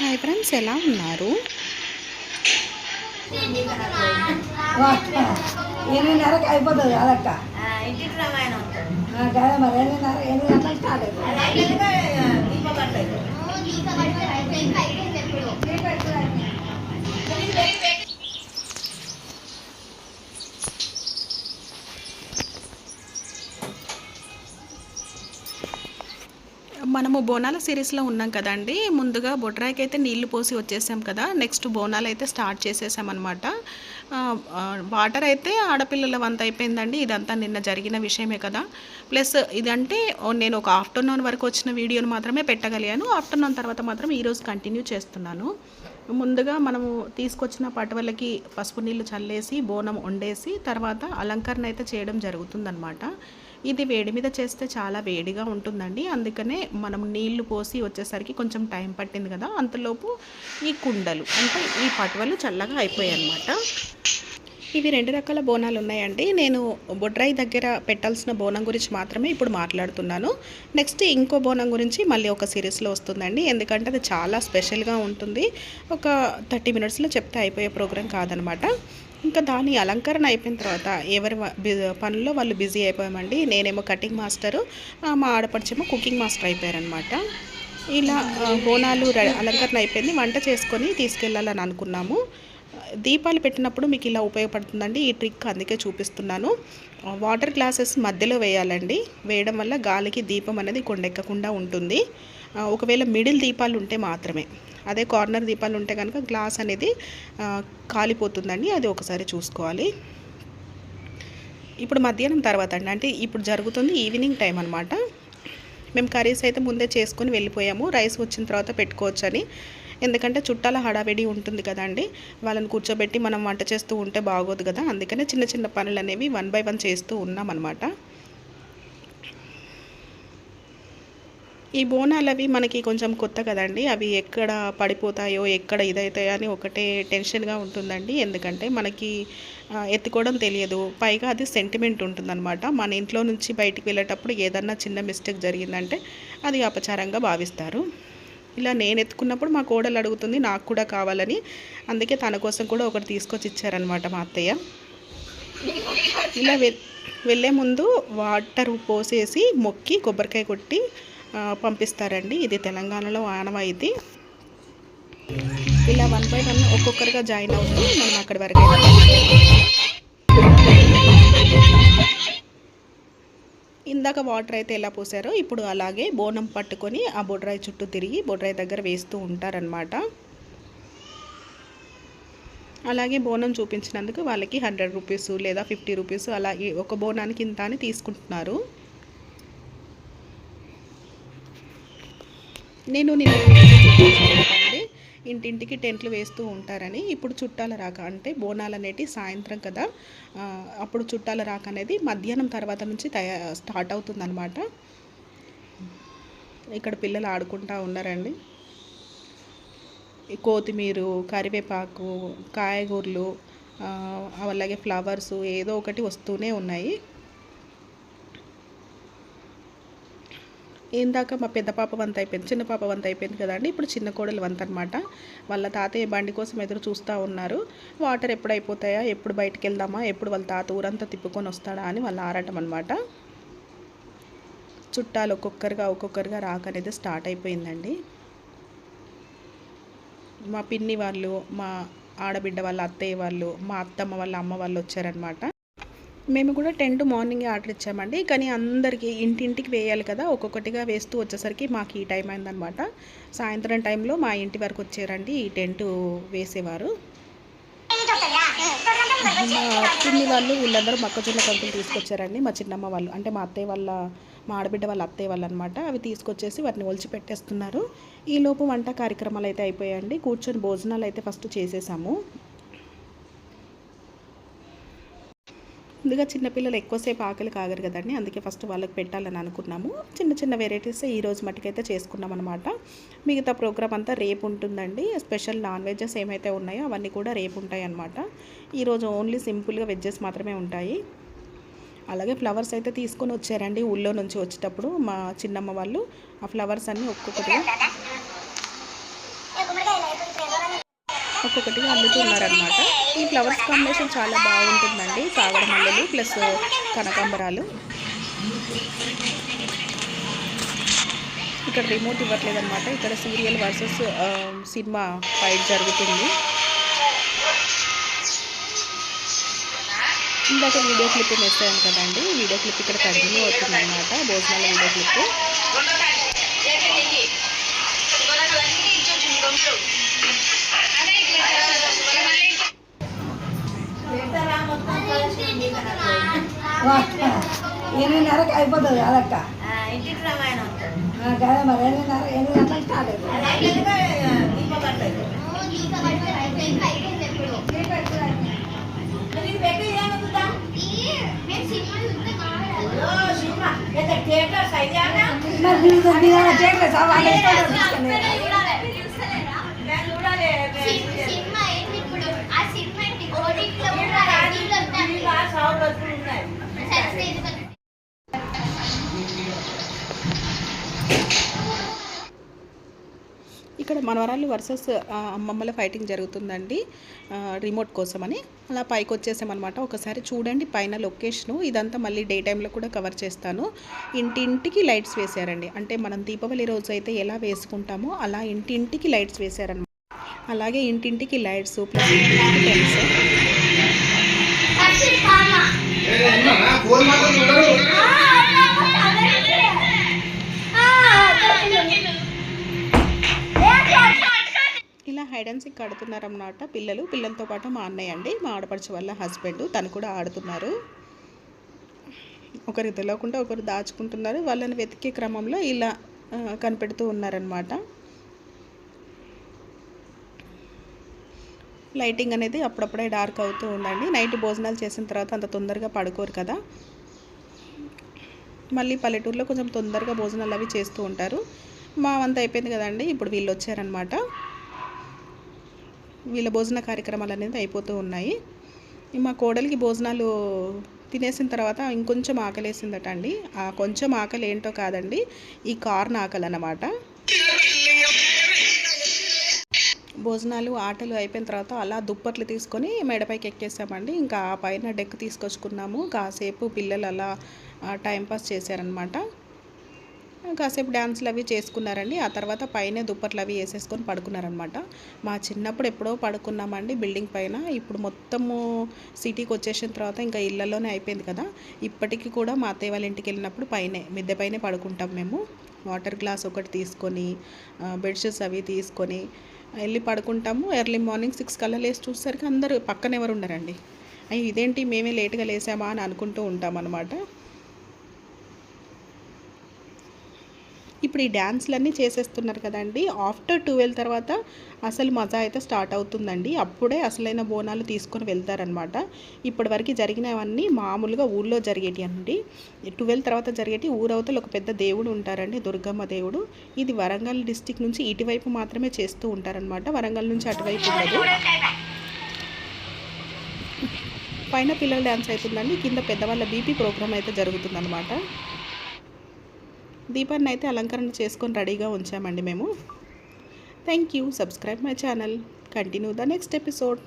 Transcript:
Hi friends ఎలా ఉన్నారు? ఎనిమిదిన్నరకు అయిపోతుంది కదా మరి ఎనిమిదిన్నర ఎనిమిది గంటలకు స్టార్ట్ అయిపోతుంది. మనము బోనాల సిరీస్లో ఉన్నాం కదండి. ముందుగా బొడ్రాయికి అయితే నీళ్ళు పోసి వచ్చేసాం కదా. నెక్స్ట్ బోనాలు అయితే స్టార్ట్ చేసేసామన్నమాట. వాటర్ అయితే ఆడపిల్లల వంత అయిపోయిందండి. ఇదంతా నిన్న జరిగిన విషయమే కదా. ప్లస్ ఇదంటే నేను ఒక ఆఫ్టర్నూన్ వరకు వచ్చిన వీడియోను మాత్రమే పెట్టగలిగాను. ఆఫ్టర్నూన్ తర్వాత మాత్రం ఈరోజు కంటిన్యూ చేస్తున్నాను. ముందుగా మనము తీసుకొచ్చిన పటవలకి పసుపు నీళ్ళు చల్లేసి బోనం వండేసి తర్వాత అలంకరణ అయితే చేయడం జరుగుతుందన్నమాట. ఇది వేడి మీద చేస్తే చాలా వేడిగా ఉంటుందండి. అందుకనే మనం నీళ్ళు పోసి వచ్చేసరికి కొంచెం టైం పట్టింది కదా అంతలోపు ఈ కుండలు అంటే ఈ పటువలు చల్లగా అయిపోయాయి అన్నమాట. ఇవి రెండు రకాల బోనాలు ఉన్నాయండి. నేను బొడ్రాయి దగ్గర పెట్టాల్సిన బోనం గురించి మాత్రమే ఇప్పుడు మాట్లాడుతున్నాను. నెక్స్ట్ ఇంకో బోనం గురించి మళ్ళీ ఒక సిరీస్లో వస్తుందండి. ఎందుకంటే అది చాలా స్పెషల్గా ఉంటుంది. ఒక థర్టీ మినిట్స్లో చెప్తే అయిపోయే ప్రోగ్రాం కాదనమాట. ఇంకా దాని అలంకరణ అయిపోయిన తర్వాత ఎవరి పనుల్లో వాళ్ళు బిజీ అయిపోయామండి. నేనేమో కటింగ్ మాస్టరు మా ఆడపడిచేమో కుకింగ్ మాస్టర్ అయిపోయారనమాట ఇలా బోనాలు రె- అలంకరణ అయిపోయింది. వంట చేసుకొని తీసుకెళ్ళాలని అనుకున్నాము. దీపాలు పెట్టినప్పుడు మీకు ఇలా ఉపయోగపడుతుందండి. ఈ ట్రిక్ అందుకే చూపిస్తున్నాను. వాటర్ గ్లాసెస్ మధ్యలో వేయాలండి. వేయడం వల్ల గాలికి దీపం అనేది కొండెక్కకుండా ఉంటుంది. ఒకవేళ మిడిల్ దీపాలు ఉంటే మాత్రమే. అదే కార్నర్ దీపాలు ఉంటే కనుక గ్లాస్ అనేది కాలిపోతుందండి. అది ఒకసారి చూసుకోవాలి. ఇప్పుడు మధ్యాహ్నం తర్వాత అండి. అంటే ఇప్పుడు జరుగుతుంది ఈవినింగ్ టైం అనమాట మేము కర్రీస్ అయితే ముందే చేసుకొని వెళ్ళిపోయాము. రైస్ వచ్చిన తర్వాత పెట్టుకోవచ్చని. ఎందుకంటే చుట్టాల హడావిడి ఉంటుంది కదండి. వాళ్ళని కూర్చోబెట్టి మనం వంట చేస్తూ ఉంటే బాగోదు కదా. అందుకనే చిన్న చిన్న పనులు అనేవి వన్ బై వన్ చేస్తూ ఉన్నామన్నమాట. ఈ బోనాలు అవి మనకి కొంచెం కొత్త కదండి. అవి ఎక్కడ పడిపోతాయో ఎక్కడ ఇదవుతాయో అని ఒకటే టెన్షన్గా ఉంటుందండి. ఎందుకంటే మనకి ఎత్తుకోవడం తెలియదు. పైగా అది సెంటిమెంట్ ఉంటుందన్నమాట. మన ఇంట్లో నుంచి బయటికి వెళ్ళేటప్పుడు ఏదన్నా చిన్న మిస్టేక్ జరిగిందంటే అది అపచారంగా భావిస్తారు. ఇలా నేను ఎత్తుకున్నప్పుడు మా కోడలు అడుగుతుంది నాకు కూడా కావాలని. అందుకే తన కోసం కూడా ఒకటి తీసుకొచ్చి ఇచ్చారనమాట మా అత్తయ్య. ఇలా వె వెళ్ళే ముందు వాటర్ పోసేసి మొక్కి కొబ్బరికాయ కొట్టి పంపిస్తారండి. ఇది తెలంగాణలో ఆనవాయితీ ఇలా వన్ బై వన్ ఒక్కొక్కరుగా జాయిన్ అవుతూ మనం అక్కడి వరకు ఇందాక వాటర్ అయితే ఎలా పోసారో ఇప్పుడు అలాగే బోనం పట్టుకొని ఆ బొడ్రాయి చుట్టూ తిరిగి బొడ్రాయి దగ్గర వేస్తూ ఉంటారనమాట అలాగే బోనం చూపించినందుకు వాళ్ళకి హండ్రెడ్ రూపీస్ లేదా ఫిఫ్టీ రూపీస్ అలా ఒక బోనానికి ఇంత అని తీసుకుంటున్నారు. నేను నిన్న అండి. ఇంటింటికి టెంట్లు వేస్తూ ఉంటారని. ఇప్పుడు చుట్టాల రాక అంటే బోనాలు అనేటి సాయంత్రం కదా. అప్పుడు చుట్టాల రాక అనేది మధ్యాహ్నం తర్వాత నుంచి తయా స్టార్ట్ అవుతుందన్నమాట. ఇక్కడ పిల్లలు ఆడుకుంటా ఉన్నారండి. కొత్తిమీర కరివేపాకు కాయగూరలు అలాగే ఫ్లవర్స్ ఏదో ఒకటి వస్తూనే ఉన్నాయి. ఇందాక మా పెద్ద పాప వంత అయిపోయింది చిన్న పాప వంత అయిపోయింది కదండి ఇప్పుడు చిన్న కోడలు వంత అనమాట వాళ్ళ తాతయ్య బండి కోసం ఎదురు చూస్తూ ఉన్నారు. వాటర్ ఎప్పుడు అయిపోతాయా? ఎప్పుడు బయటికి వెళ్దామా? ఎప్పుడు వాళ్ళ తాత ఊరంతా తిప్పుకొని వస్తాడా అని వాళ్ళ ఆరాటం అనమాట చుట్టాలు ఒక్కొక్కరుగా ఒక్కొక్కరుగా రాక అనేది స్టార్ట్ అయిపోయిందండి. మా పిన్ని వాళ్ళు మా ఆడబిడ్డ వాళ్ళ అత్తయ్య వాళ్ళు మా అత్తమ్మ వాళ్ళ అమ్మ వాళ్ళు వచ్చారనమాట మేము కూడా టెంట్ మార్నింగే ఆర్డర్ ఇచ్చామండి. కానీ అందరికీ ఇంటింటికి వేయాలి కదా ఒక్కొక్కటిగా వేస్తూ వచ్చేసరికి మాకు ఈ టైం అయిందనమాట సాయంత్రం టైంలో మా ఇంటి వరకు వచ్చారండి ఈ టెంట్ వేసేవారు. మా పిన్ని వాళ్ళు వీళ్ళందరూ మొక్కజొన్న కంకులు తీసుకొచ్చారండి. మా చిన్నమ్మ వాళ్ళు అంటే మా అత్తయ్య వాళ్ళ మా ఆడబిడ్డ వాళ్ళ అత్తయ్య వాళ్ళు అనమాట అవి తీసుకొచ్చేసి వాటిని ఒలిచి పెట్టేస్తున్నారు. ఈలోపు వంట కార్యక్రమాలు అయితే అయిపోయాయండి. కూర్చొని భోజనాలు అయితే ఫస్ట్ చేసేసాము. ముందుగా చిన్నపిల్లలు ఎక్కువసేపు ఆకలి కాగరు కదండి. అందుకే ఫస్ట్ వాళ్ళకి పెట్టాలని అనుకున్నాము. చిన్న చిన్న వెరైటీస్ ఈరోజు మటుకైతే చేసుకున్నాం అనమాట మిగతా ప్రోగ్రామ్ అంతా రేపు ఉంటుందండి. స్పెషల్ నాన్ వెజెస్ ఏమైతే ఉన్నాయో అవన్నీ కూడా రేపు ఉంటాయి అనమాట ఈరోజు ఓన్లీ సింపుల్గా వెజ్జెస్ మాత్రమే ఉంటాయి. అలాగే ఫ్లవర్స్ అయితే తీసుకొని వచ్చారండి ఊళ్ళో నుంచి వచ్చేటప్పుడు మా చిన్నమ్మ వాళ్ళు. ఆ ఫ్లవర్స్ అన్నీ ఒక్కొక్కటిగా ఒక్కొక్కటిగా అల్లుతున్నారనమాట ఈ ఫ్లవర్స్ కాంబినేషన్ చాలా బాగుంటుందండి. కాగడ మల్లెలు ప్లస్ కనకాంబరాలు. ఇక్కడ రిమోట్ ఇవ్వట్లేదన్నమాట. ఇక్కడ సీరియల్ వర్సెస్ సినిమా ఫైట్ జరుగుతుంది. ఇందాక వీడియో క్లిప్ మిస్ కదండి. వీడియో క్లిప్ ఇక్కడ కంటిన్యూ అవుతుంది అనమాట భోజనాల వీడియో క్లిప్. ఎనిమిదిన్నరకు అయిపోతుంది కదక్క ఇంటికి రామాయణం కదా మరి ఎనిమిదిన్నర ఎనిమిది గంటలకు స్టార్ట్ అవుతుంది దీపం మనవరాళ్ళు వర్సెస్ అమ్మమ్మల ఫైటింగ్ జరుగుతుందండి. రిమోట్ కోసమని. అలా పైకి వచ్చేసామన్నమాట. ఒకసారి చూడండి పైన లొకేషను. ఇదంతా మళ్ళీ డే టైంలో కూడా కవర్ చేస్తాను. ఇంటింటికి లైట్స్ వేశారండి అంటే మనం దీపావళి రోజు అయితే ఎలా వేసుకుంటామో అలా ఇంటింటికి లైట్స్ వేశారనమాట అలాగే ఇంటింటికి లైట్స్ ప్లస్ టెన్స్ గైడెన్స్ చూడరు ఆడుతున్నారన్నమాట పిల్లలు పిల్లలతో పాటు మా అన్నయ్య అండి మా ఆడపడిచే వాళ్ళ హస్బెండ్ తను కూడా ఆడుతున్నారు. ఒకరికి తెలియకుండా ఒకరు దాచుకుంటున్నారు. వాళ్ళని వెతికే క్రమంలో ఇలా కనిపెడుతూ ఉన్నారనమాట లైటింగ్ అనేది అప్పుడప్పుడే డార్క్ అవుతూ ఉందండి. నైట్ భోజనాలు చేసిన తర్వాత అంత తొందరగా పడుకోరు కదా. మళ్ళీ పల్లెటూరులో కొంచెం తొందరగా భోజనాలు అవి చేస్తూ ఉంటారు. మా వంత అయిపోయింది కదండి. ఇప్పుడు వీళ్ళు వచ్చారనమాట వీళ్ళ భోజన కార్యక్రమాలు అనేది అయిపోతూ ఉన్నాయి. మా కోడలికి భోజనాలు తినేసిన తర్వాత ఇంకొంచెం ఆకలేసిందట అండి. ఆ కొంచెం ఆకలి ఏంటో కాదండి ఈ కార్న్ ఆకలి అన్నమాట. భోజనాలు ఆటలు అయిపోయిన తర్వాత అలా దుప్పట్లు తీసుకొని మేడపైకి ఎక్కేసామండి. ఇంకా ఆ పైన డెక్ తీసుకొచ్చుకున్నాము. కాసేపు పిల్లలు అలా టైంపాస్ చేశారనమాట కాసేపు డ్యాన్స్లు అవి చేసుకున్నారండి. ఆ తర్వాత పైన దుప్పట్లు అవి వేసేసుకొని పడుకున్నారనమాట. మా చిన్నప్పుడు ఎప్పుడో పడుకున్నామండి బిల్డింగ్ పైన. ఇప్పుడు మొత్తము సిటీకి వచ్చేసిన తర్వాత ఇంకా ఇళ్ళలోనే అయిపోయింది కదా. ఇప్పటికీ కూడా మా అత్తయ్య వాళ్ళ ఇంటికి వెళ్ళినప్పుడు పైనే మిద్దె పైనే పడుకుంటాం మేము. వాటర్ గ్లాస్ ఒకటి తీసుకొని బెడ్షీట్స్ అవి తీసుకొని వెళ్ళి పడుకుంటాము. ఎర్లీ మార్నింగ్ సిక్స్ కల్లా లేచి చూసేసరికి అందరూ పక్కన ఎవరు ఉండరండి. ఇదేంటి మేమే లేట్గా లేసామా అని అనుకుంటూ ఉంటాం అనమాట ఇప్పుడు ఈ డ్యాన్స్లన్నీ చేసేస్తున్నారు కదండి. ఆఫ్టర్ ట్వెల్వ్ తర్వాత అసలు మజా అయితే స్టార్ట్ అవుతుందండి. అప్పుడే అసలైన బోనాలు తీసుకొని వెళ్తారనమాట ఇప్పటివరకు జరిగినవన్నీ మామూలుగా ఊళ్ళో జరిగేటి అండి. ట్వెల్వ్ తర్వాత జరిగేటి ఊరవతల ఒక పెద్ద దేవుడు ఉంటారండి దుర్గమ్మ దేవుడు. ఇది వరంగల్ డిస్టిక్ నుంచి ఇటువైపు మాత్రమే చేస్తూ ఉంటారనమాట వరంగల్ నుంచి అటువైపు ఉండదు. పైన పిల్లల డ్యాన్స్ అవుతుందండి. కింద పెద్దవాళ్ళ బీపీ ప్రోగ్రామ్ అయితే జరుగుతుందనమాట దీపాన్ని అయితే అలంకరణ చేసుకొని రెడీగా ఉంచామండి మేము. Thank you subscribe my channel continue the next episode